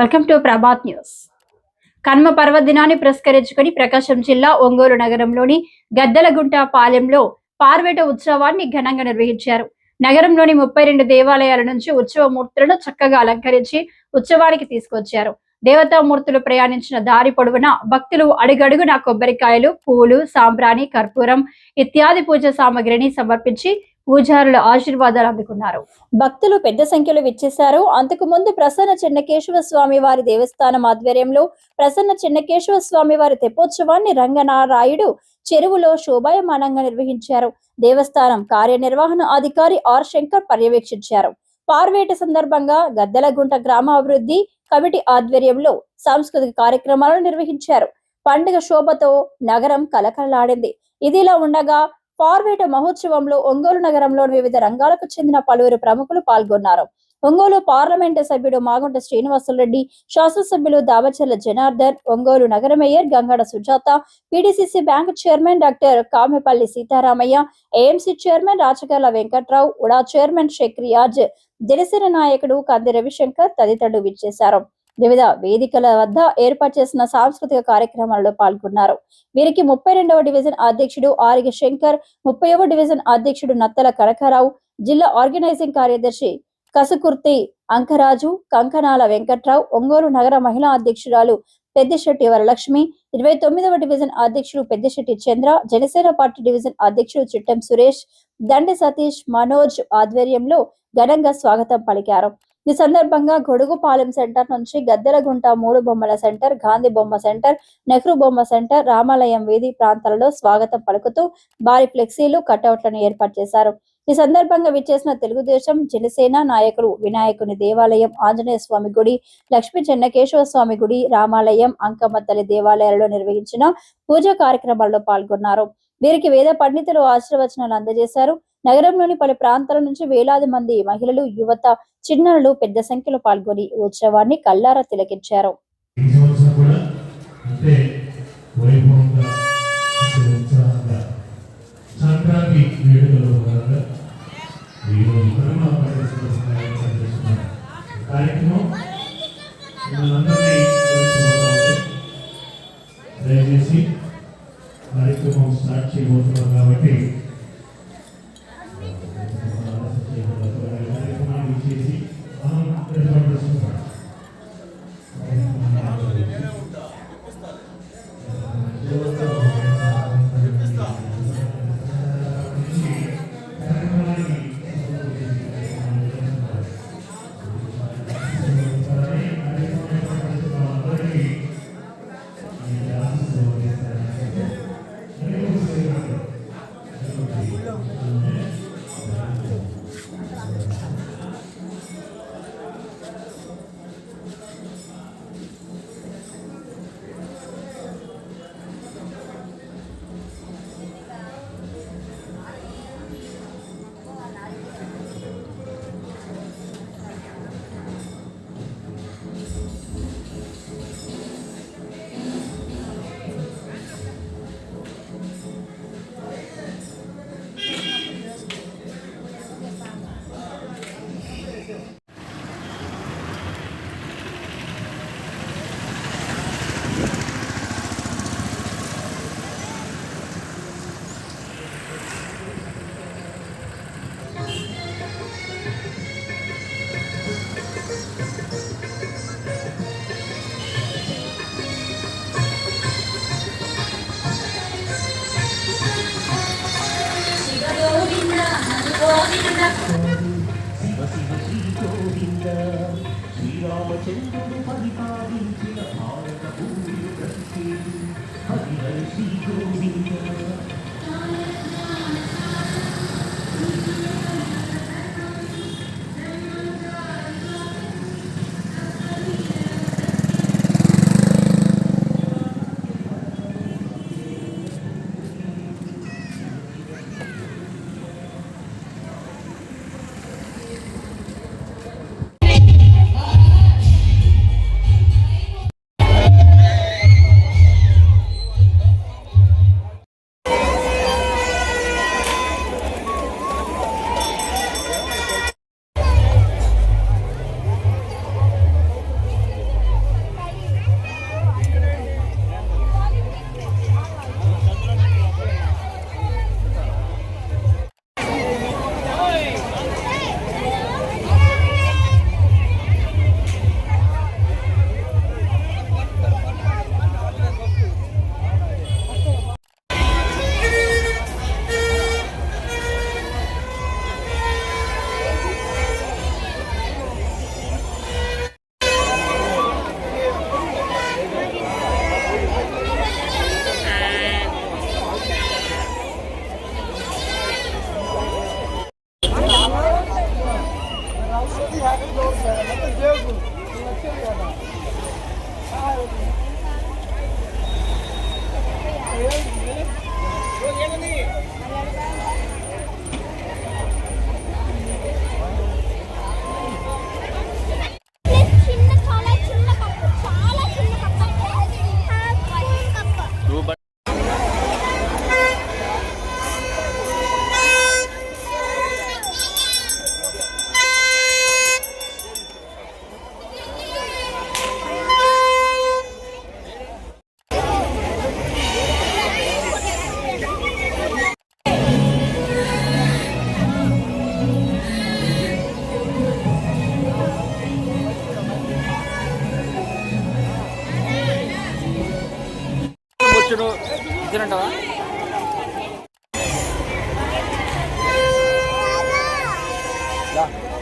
Welcome to Prabhat news కన్మ పర్వదినాన్ని పురస్కరించుకుని ప్రకాశం జిల్లా ఒంగోలు నగరంలోని గద్దలగుంట పాలెంలో పార్వేట ఉత్సవాన్ని ఘనంగా నిర్వహించారు. నగరంలోని ముప్పై రెండు దేవాలయాల నుంచి ఉత్సవ మూర్తులను చక్కగా అలంకరించి ఉత్సవానికి తీసుకొచ్చారు. దేవతామూర్తులు ప్రయాణించిన దారి పొడవునా భక్తులు అడుగడుగున కొబ్బరికాయలు పూలు సాంబ్రాణి కర్పూరం ఇత్యాది పూజ సామగ్రిని సమర్పించి పూజారుల ఆశీర్వాదాలు అందుకున్నారు. భక్తులు పెద్ద సంఖ్యలో విచ్చేశారు. అంతకు ముందు ప్రసన్న చెన్నకేశవ స్వామి వారి దేవస్థానం ఆధ్వర్యంలో ప్రసన్న చెన్నకేశవ స్వామి వారి తెప్పోత్సవాన్ని రంగనారాయుడు చెరువులో శోభాయమానంగా నిర్వహించారు. దేవస్థానం కార్యనిర్వహణ అధికారి ఆర్ శంకర్ పర్యవేక్షించారు. పార్వేట సందర్భంగా గద్దలగుంట గ్రామాభివృద్ధి కమిటీ ఆధ్వర్యంలో సాంస్కృతిక కార్యక్రమాలను నిర్వహించారు. పండుగ శోభతో నగరం కలకలలాడింది. ఇదిలా ఉండగా పార్వేట మహోత్సవంలో ఒంగోలు నగరంలోని వివిధ రంగాలకు చెందిన పలువురు ప్రముఖులు పాల్గొన్నారు. ఒంగోలు పార్లమెంటు సభ్యుడు మాగుంట శ్రీనివాసులరెడ్డి శాసనసభ్యులు దావచర్ల జనార్దన్ ఒంగోలు నగర mayor Gangada Sujatha PDCC bank chairman doctor Kamepalli Sitaramaiah AMC chairman Rachagarla Venkatrao UDA chairman Sheikh Riyaz Janasena నాయకుడు కంది రవిశంకర్ తదితరులు విచ్చేశారు. వివిధ వేదికల వద్ద ఏర్పాటు చేసిన సాంస్కృతిక కార్యక్రమాలలో పాల్గొన్నారు. వీరికి ముప్పై రెండవ డివిజన్ అధ్యక్షుడు ఆరిగ శంకర్ ముప్పైవ డివిజన్ అధ్యక్షుడు నత్తల కనకారావు జిల్లా ఆర్గనైజింగ్ కార్యదర్శి కసుకుర్తి అంకరాజు కంకనాల వెంకట్రావు ఒంగోలు నగర మహిళా అధ్యక్షురాలు పెద్దశెట్టి వరలక్ష్మి ఇరవై తొమ్మిదవ డివిజన్ అధ్యక్షుడు పెద్దశెట్టి చంద్ర జనసేన పార్టీ డివిజన్ అధ్యక్షుడు చిట్టం సురేష్ దండి సతీష్ మనోజ్ ఆధ్వర్యంలో ఘనంగా స్వాగతం పలికారు. ఈ సందర్భంగా గొడుగుపాలెం సెంటర్ నుంచి గద్దెలగుంట మూడు బొమ్మల సెంటర్ గాంధీ బొమ్మ సెంటర్ నెహ్రూ బొమ్మ సెంటర్ రామాలయం వీధి ప్రాంతాలలో స్వాగతం పలుకుతూ భారీ ఫ్లెక్సీలు కటౌట్లను ఏర్పాటు చేశారు. ఈ సందర్భంగా విచ్చేసిన తెలుగుదేశం జనసేన నాయకులు వినాయకుని దేవాలయం ఆంజనేయ స్వామి గుడి లక్ష్మీ చెన్నకేశవ స్వామి గుడి రామాలయం అంకమ్మ దేవాలయాలలో నిర్వహించిన పూజా కార్యక్రమాల్లో పాల్గొన్నారు. వీరికి వేద పండితులు ఆశీర్వచనాలు అందజేశారు. నగరంలోని పలు ప్రాంతాల నుంచి వేలాది మంది మహిళలు యువత చిన్నారులు పెద్ద సంఖ్యలో పాల్గొని ఉత్సవాన్ని కల్లారా తిలకించారు. సంక్రాంతి వేడుకలో భాగంగా ఈరోజు కరోనా వైరస్ కార్యక్రమం అధ్యక్షుడు ఇద్దరంటావా Yeah.